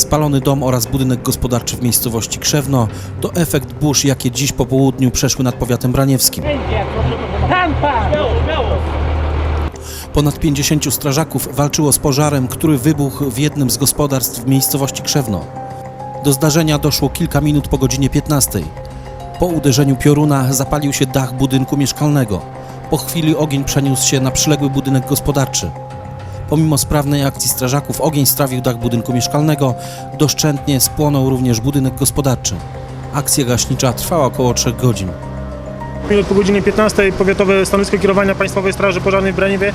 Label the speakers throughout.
Speaker 1: Spalony dom oraz budynek gospodarczy w miejscowości Krzewno to efekt burz, jakie dziś po południu przeszły nad powiatem braniewskim. Ponad 50 strażaków walczyło z pożarem, który wybuchł w jednym z gospodarstw w miejscowości Krzewno. Do zdarzenia doszło kilka minut po godzinie 15. Po uderzeniu pioruna zapalił się dach budynku mieszkalnego. Po chwili ogień przeniósł się na przyległy budynek gospodarczy. Pomimo sprawnej akcji strażaków ogień strawił dach budynku mieszkalnego, doszczętnie spłonął również budynek gospodarczy. Akcja gaśnicza trwała około 3 godzin.
Speaker 2: minut po godzinie 15 Powiatowe Stanowisko Kierowania Państwowej Straży Pożarnej w Braniewie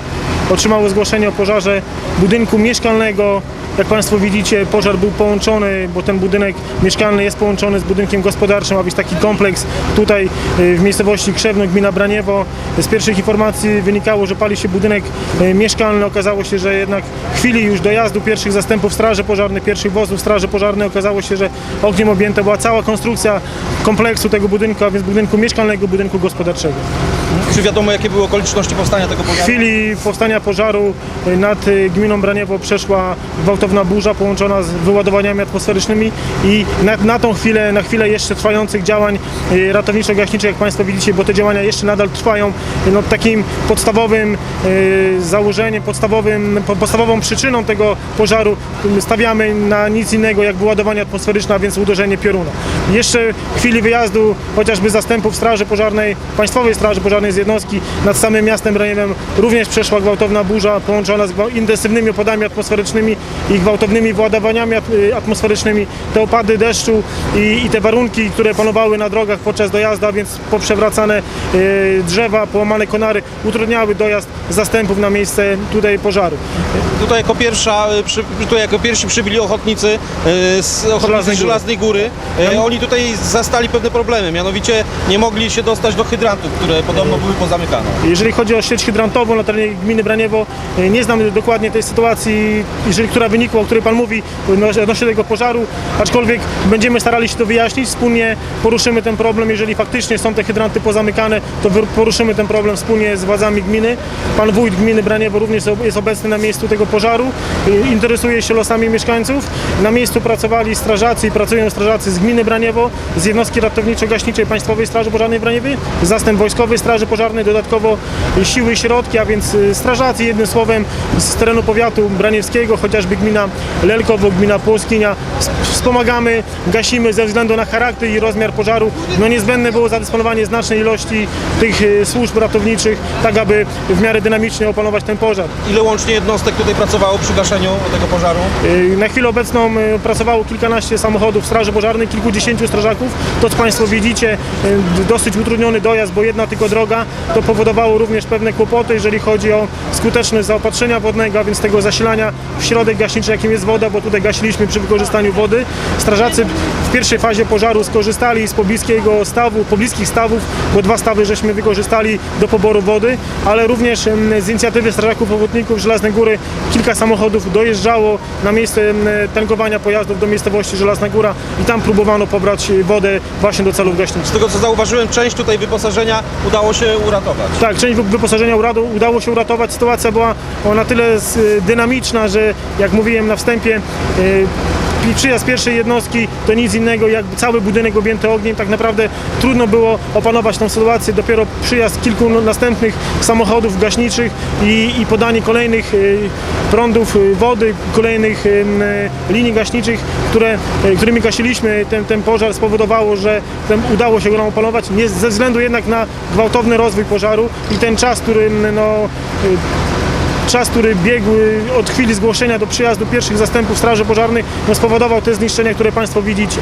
Speaker 2: otrzymało zgłoszenie o pożarze budynku mieszkalnego. Jak Państwo widzicie, pożar był połączony, bo ten budynek mieszkalny jest połączony z budynkiem gospodarczym, ma być taki kompleks tutaj y, w miejscowości Krzewno, gmina Braniewo. Z pierwszych informacji wynikało, że pali się budynek y, mieszkalny. Okazało się, że jednak w chwili już dojazdu pierwszych zastępów Straży Pożarnej, pierwszych wozów Straży Pożarnej okazało się, że ogniem objęta była cała konstrukcja kompleksu tego budynku, a więc budynku mieszkalnego, budynku gospodarczego.
Speaker 3: Czy wiadomo, jakie były okoliczności powstania tego
Speaker 2: W
Speaker 3: pożaru?
Speaker 2: chwili powstania pożaru nad y, gminą Braniewo przeszła gwałtowna burza połączona z wyładowaniami atmosferycznymi i na, na tą chwilę, na chwilę jeszcze trwających działań y, ratowniczo-gaśniczych, jak Państwo widzicie, bo te działania jeszcze nadal trwają, no, takim podstawowym y, założeniem, podstawowym, po, podstawową przyczyną tego pożaru stawiamy na nic innego jak wyładowanie atmosferyczne, a więc uderzenie pioruna. Jeszcze w chwili wyjazdu chociażby zastępów Straży Pożarnej, Państwowej Straży Pożarnej z jednostki nad samym miastem Braniewem również przeszła gwałtowna burza połączona z gwa- intensywnymi opadami atmosferycznymi i gwałtownymi wyładowaniami at- y, atmosferycznymi. Te opady deszczu i, i te warunki, które panowały na drogach podczas dojazdu, a więc poprzewracane y, drzewa, połamane konary, utrudniały dojazd zastępów na miejsce tutaj pożaru.
Speaker 3: Tutaj jako pierwsza, y, przy, tutaj jako pierwsi przybyli ochotnicy y, z ochotnicy
Speaker 2: Żelaznej
Speaker 3: Żelaznej,
Speaker 2: Góry.
Speaker 3: Y, Oni tutaj zastali pewne problemy, mianowicie nie mogli się dostać do hydrantów, które podobno były pozamykane.
Speaker 2: Jeżeli chodzi o sieć hydrantową na terenie gminy Braniewo, nie znam dokładnie tej sytuacji, jeżeli, która wynikła, o której Pan mówi, no, odnośnie tego pożaru, aczkolwiek będziemy starali się to wyjaśnić, wspólnie poruszymy ten problem, jeżeli faktycznie są te hydranty pozamykane, to poruszymy ten problem wspólnie z władzami gminy. Pan wójt gminy Braniewo również jest obecny na miejscu tego pożaru, e, interesuje się losami mieszkańców. Na miejscu pracowali strażacy i pracują strażacy z gminy Braniewo, z jednostki ratowniczo-gaśniczej Państwowej Straży Pożarnej w Braniewie, zastęp Wojskowej Straży Pożarnej, dodatkowo siły i środki, a więc y, strażacy, jednym słowem z terenu powiatu braniewskiego, chociażby gmina Lelkowo, gmina Płoskinia. Wspomagamy, gasimy ze względu na charakter i rozmiar pożaru. No niezbędne było zadysponowanie znacznej ilości tych y, służb ratowniczych, tak aby w miarę dynamicznie opanować ten pożar.
Speaker 3: Ile łącznie jednostek tutaj pracowało przy gaszeniu tego pożaru?
Speaker 2: Y, Na chwilę obecną y, pracowało kilkanaście samochodów Straży Pożarnej, kilkudziesięciu strażaków. To co Państwo widzicie, dosyć utrudniony dojazd, bo jedna tylko droga, to powodowało również pewne kłopoty, jeżeli chodzi o skuteczność zaopatrzenia wodnego, a więc tego zasilania w środek gaśniczy, jakim jest woda, bo tutaj gasiliśmy przy wykorzystaniu wody. Strażacy w pierwszej fazie pożaru skorzystali z pobliskiego stawu, pobliskich stawów, bo dwa stawy żeśmy wykorzystali do poboru wody, ale również z inicjatywy strażaków ochotników Żelaznej Góry kilka samochodów dojeżdżało na miejsce tankowania pojazdów do miejscowości Żelazna Góra i tam próbowano pobrać wodę właśnie do celów gaśniczych.
Speaker 3: Z tego co zauważyłem, część tutaj wyposażenia udało się uratować.
Speaker 2: Tak, część wyposażenia udało się uratować. Sytuacja była na tyle z- dynamiczna, że jak mówiłem na wstępie, y, przyjazd pierwszej jednostki to nic innego jak cały budynek objęty ogniem. Tak naprawdę trudno było opanować tą sytuację. Dopiero przyjazd kilku następnych samochodów gaśniczych i, i podanie kolejnych y, prądów y, wody, kolejnych y, linii gaśniczych, które, y, którymi gasiliśmy ten, ten pożar spowodowało, że udało się go nam opanować. Nie, ze względu jednak na gwałtowny rozwój pożaru i ten czas, który no, y, czas, który biegł od chwili zgłoszenia do przyjazdu pierwszych zastępów Straży Pożarnej, no, spowodował te zniszczenia, które Państwo widzicie.